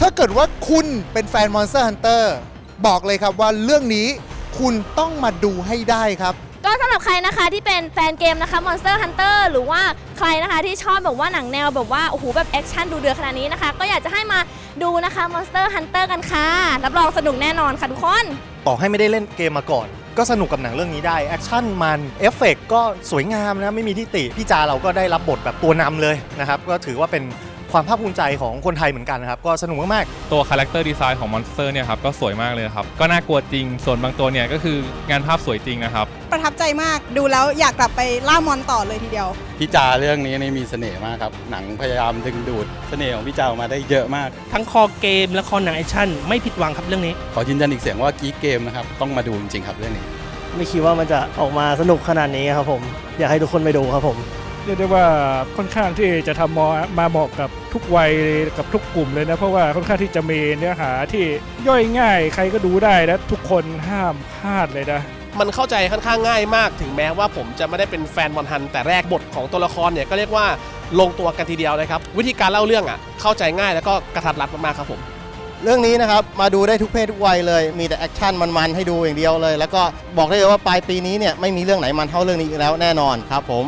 ถ้าเกิดว่าคุณเป็นแฟน Monster Hunter บอกเลยครับว่าเรื่องนี้คุณต้องมาดูให้ได้ครับ ก็สำหรับใครนะคะที่เป็นแฟนเกมนะคะ Monster Hunter หรือว่าใครนะคะที่ชอบแบบว่าหนังแนวแบบว่าโอ้โหแบบแอคชั่นดูเดือดขนาดนี้นะคะ ก็อยากจะให้มาดูนะคะ Monster Hunter กันค่ะ รับรองสนุกแน่นอนค่ะทุกคน ต่อให้ไม่ได้เล่นเกมมาก่อน ก็สนุกกับหนังเรื่องนี้ได้ แอคชั่นมันเอฟเฟกต์ก็สวยงามนะ ไม่มีที่ติ พี่จาเราก็ได้รับบทแบบตัวนำเลยนะครับ ก็ถือว่าเป็น ความภาคภูมิใจของคนไทยเหมือนกันนะครับ ก็สนุกมากๆ ตัวคาแรคเตอร์ดีไซน์ของมอนสเตอร์เนี่ยครับก็สวยมากเลยครับ ก็น่ากลัวจริง ส่วนบางตัวเนี่ยก็คืองานภาพสวยจริงนะครับ ประทับใจมากดูแล้วอยากกลับไปล่ามอนต่อเลยทีเดียว พี่จาเรื่องนี้นี่มีเสน่ห์มากครับ หนังพยายามดึงดูดเสน่ห์ของพี่จาออกมาได้เยอะมาก ทั้งคอเกมและคอหนังแอคชั่นไม่ผิดหวังครับเรื่องนี้ ขอยืนยันอีกเสียงว่ากีเกมนะครับต้องมาดูจริงๆครับเรื่องนี้ ไม่คิดว่ามันจะออกมาสนุกขนาดนี้ครับผม อยากให้ทุกคนไปดูครับผม เรียกได้ว่าค่อนข้างที่จะทำมามาเหมาะกับทุกวัยกับทุกกลุ่มเลยนะ เพราะว่าค่อนข้างที่จะมีเนื้อหาที่ย่อยง่ายใครก็ดูได้และทุกคนห้ามพลาดเลยนะมันเข้าใจค่อนข้างง่ายมาก ถึงแม้ว่าผมจะไม่ได้เป็นแฟนบอลฮัน แต่แรกบทของตัวละครเนี่ยก็เรียกว่าลงตัวกันทีเดียวนะครับ วิธีการเล่าเรื่องอะเข้าใจง่ายแล้วก็กระทัดรัดมากๆครับผม เรื่องนี้นะครับมาดูได้ทุกเพศทุกวัยเลย มีแต่แอคชั่นมันๆให้ดูอย่างเดียวเลย แล้วก็บอกได้เลยว่าปลายปีนี้เนี่ยไม่มีเรื่องไหนมันเท่าเรื่องนี้อีกแล้วแน่นอนครับผม